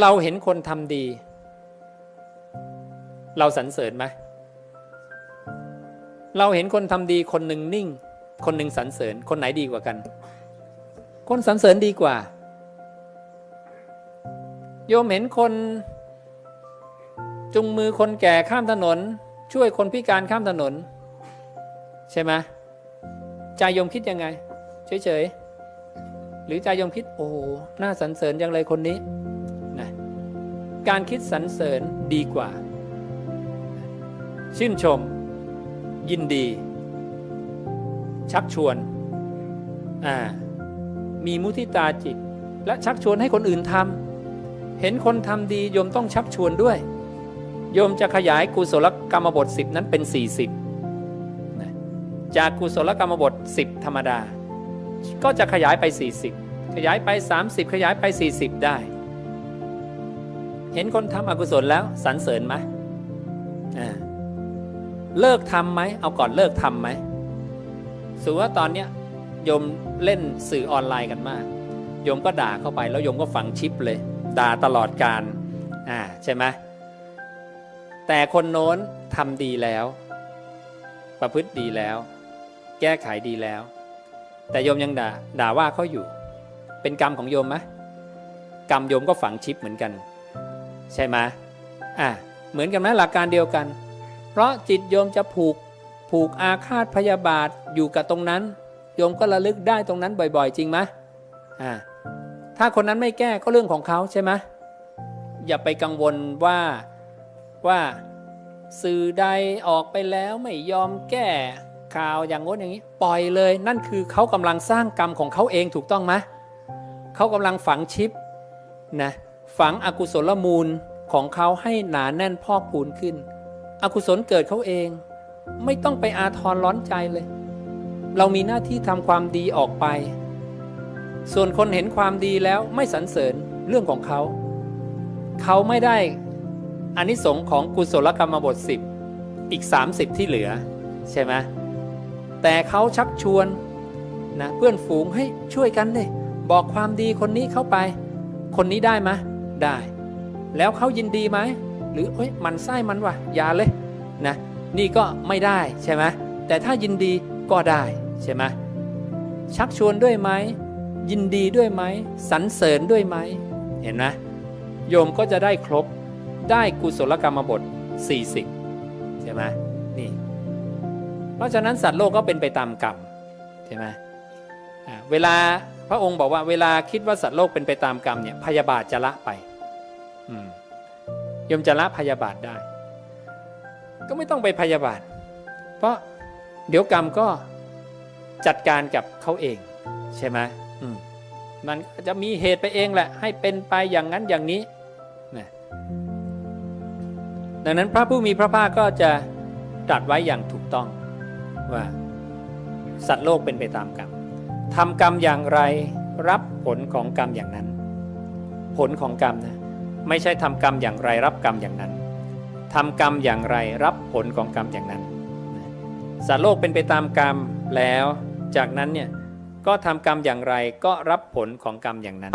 เราเห็นคนทำดี เราสรรเสริญไหมเราเห็นคนทำดีคนหนึ่งนิ่ง คนหนึ่งสรรเสริญ คนไหนดีกว่ากัน คนสรรเสริญดีกว่า โยมเห็นคน จุงมือคนแก่ข้ามถนน ช่วยคนพิการข้ามถนน ใช่ไหมใจโยมคิดยังไง เฉยๆ หรือใจโยมคิดโอ้โหน่าสรรเสริญจังเลยคนนี้ การคิดสรรเสริญดีกว่า ชื่นชม ยินดี ชักชวนอ่ามีมุทิตาจิต และชักชวนให้คนอื่นทำเห็นคนทำดีโยมต้องชักชวนด้วย โยมจะขยายกุศลกรรมบท 10 นั้นเป็น 40 จากกุศลกรรมบท 10 ธรรมดา ก็จะขยายไป 40 ขยายไป 30 ขยายไป 40 ได้ เห็นคนทำอกุศลแล้วสรรเสริญไหมเลิกทำไหมเอาก่อนเลิกทำไหมสมมติว่าตอนเนี้ยโยมเล่นสื่อออนไลน์กันมาก โยมก็ด่าเข้าไปแล้วโยมก็ฝังชิปเลย ด่าตลอดการอ่าใช่ไหมแต่คนโน้นทำดีแล้ว ประพฤติดีแล้ว แก้ไขดีแล้ว แต่โยมยังด่าด่าว่าเขาอยู่ เป็นกรรมของโยมไหมกรรมโยมก็ฝังชิปเหมือนกัน ใช่ไหมอะเหมือนกันไหมหลักการเดียวกัน เพราะจิตโยมจะผูกผูกอาฆาตพยาบาทอยู่กับตรงนั้น โยมก็ระลึกได้ตรงนั้นบ่อยๆ จริงไหมอ่าถ้าคนนั้นไม่แก้ก็เรื่องของเขาใช่ไหมอย่าไปกังวลว่าว่าสื่อใดออกไปแล้วไม่ยอมแก้ข่าวอย่างง้นอย่างนี้ ปล่อยเลย นั่นคือเขากำลังสร้างกรรมของเขาเองถูกต้องไหมเขากำลังฝังชิปนะ ฝังอกุศลมูลของเขาให้หนาแน่นพอกพูนขึ้น อกุศลเกิดเขาเอง ไม่ต้องไปอาทรร้อนใจเลย เรามีหน้าที่ทำความดีออกไป ส่วนคนเห็นความดีแล้วไม่สรรเสริญเรื่องของเขา เขาไม่ได้อานิสงส์ของกุศลกรรมบท 10 อีก 30 ที่เหลือ ใช่ไหมแต่เขาชักชวนนะเพื่อนฝูงให้ช่วยกันเลยบอกความดีคนนี้เข้าไป คนนี้ได้ไหม ได้ แล้วเขายินดีไหมหรือเอ้ยมันไส้มันวะอย่าเลยนะนี่ก็ไม่ได้ใช่ไหมแต่ถ้ายินดีก็ได้ใช่ไหมชักชวนด้วยไหมยินดีด้วยไหมสรรเสริญด้วยไหมเห็นไหมโยมก็จะได้ครบได้กุศลกรรมบท40ใช่ไหมนี่เพราะฉะนั้นสัตว์โลกก็เป็นไปตามกรรมใช่ไหมเวลาพระองค์บอกว่าเวลาคิดว่าสัตว์โลกเป็นไปตามกรรมเนี่ยพยาบาทจะละไป โยมจะละพยาบาทได้ ก็ไม่ต้องไปพยาบาท เพราะเดี๋ยวกรรมก็จัดการกับเขาเอง ใช่ไหมมมันจะมีเหตุไปเองแหละ ให้เป็นไปอย่างนั้นอย่างนี้นะดังนั้นพระผู้มีพระภาคก็จะตรัสไว้อย่างถูกต้องว่า สัตว์โลกเป็นไปตามกรรมทำกรรมอย่างไรรับผลของกรรมอย่างนั้น ผลของกรรมนะ ไม่ใช่ทำกรรมอย่างไรรับกรรมอย่างนั้นทำกรรมอย่างไรรับผลของกรรมอย่างนั้นสัตว์โลกเป็นไปตามกรรมแล้ว จากนั้นเนี่ยก็ทำกรรมอย่างไรก็รับผลของกรรมอย่างนั้น